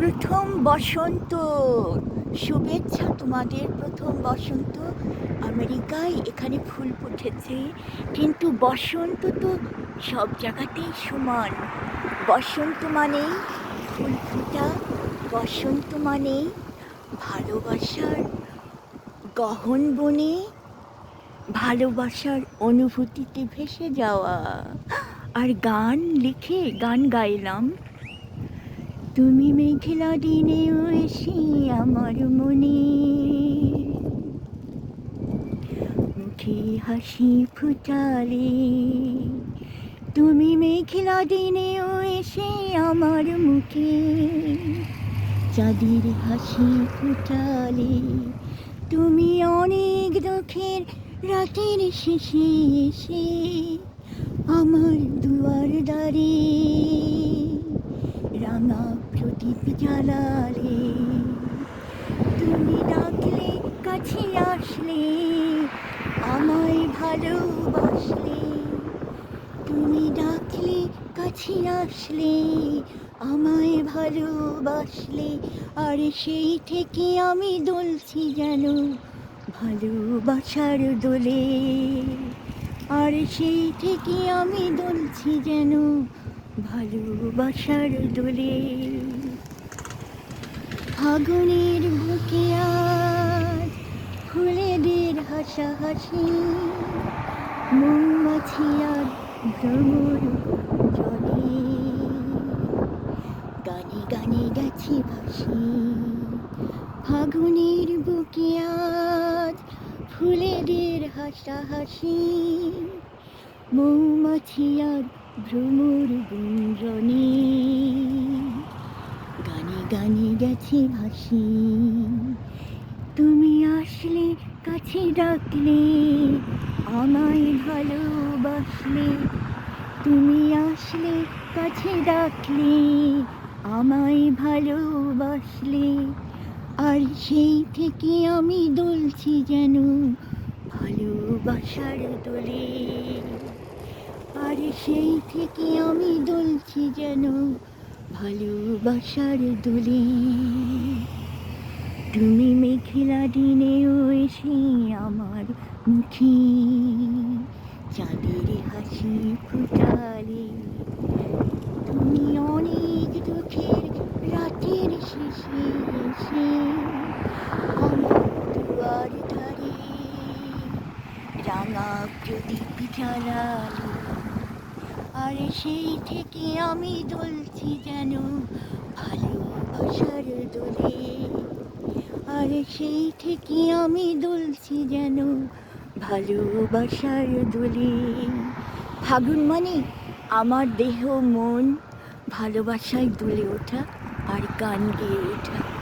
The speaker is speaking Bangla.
প্রথম বসন্ত। শুভেচ্ছা তোমাদের, প্রথম বসন্ত। আমেরিকায় এখানে ফুল ফুটেছে, কিন্তু বসন্ত তো সব জায়গাতেই সমান। বসন্ত মানেই ফুল ফোটা, বসন্ত মানেই ভালোবাসার গহন বনে, ভালোবাসার অনুভূতিতে ভেসে যাওয়া। আর গান লিখে, গান গাইলাম। তুমি মেঘলা দিনে এসে আমার মনে। মুখে হাসি ফুটালে। তুমি মেঘলা দিনে এসে আমার মুখে। চাঁদের হাসি ফুটালে। তুমি অনেক দুঃখের রাতের শেষে এসে আমার দুয়ার রাঙা প্রদীপ জ্বালালে, তুমি ডাকলে, কাছে আসলে, আমায় ভালোবাসলে। তুমি ডাকলে, কাছে আসলে, আমায় ভালোবাসলে। আর সেই থেকে আমি দোলছি যেন ভালোবাসার দোলে। আর সেই থেকে আমি দোলছি যেন ভালোবাসার দোলে। ফাগুনের বুকে আজ ফুলেদের হাসাহাসি মৌমাছি আর ভ্রমর জলে গানে গানে গেছে ভাসি। ফাগুনের বুকে আজ ফুলেদের হাসাহাসি মৌমাছি আর ভ্রমর গুঞ্জনে। গানে গেছে ভাসি তুমি আসলে কাছে ডাকলে, আমায় ভালোবাসলে। তুমি আসলে কাছে ডাকলে, আমায় ভালোবাসলে। আর সেই থেকে আমি দোলছি যেন ভালোবাসার দোলে। আর সেই থেকে আমি দোলছি যেন ভালোবাসার দোলে। তুমি মেঘলা দিনেও এসে আমার মুখে। চাঁদের হাসি ফুটালে তুমি অনেক দুঃখের রাতের শেষে এসে আমার দুয়ার ধারে। রাঙা প্রদীপ জ্বালালে আর সেই থেকে আমি দোলছি যেন ভালোবাসার দোলে। আর সেই থেকে আমি দোলছি যেন ভালোবাসার দোলে। ফাগুন মানে আমার দেহ, মন ভালোবাসায় দুলে ওঠা আর গান গেয়ে ওঠা।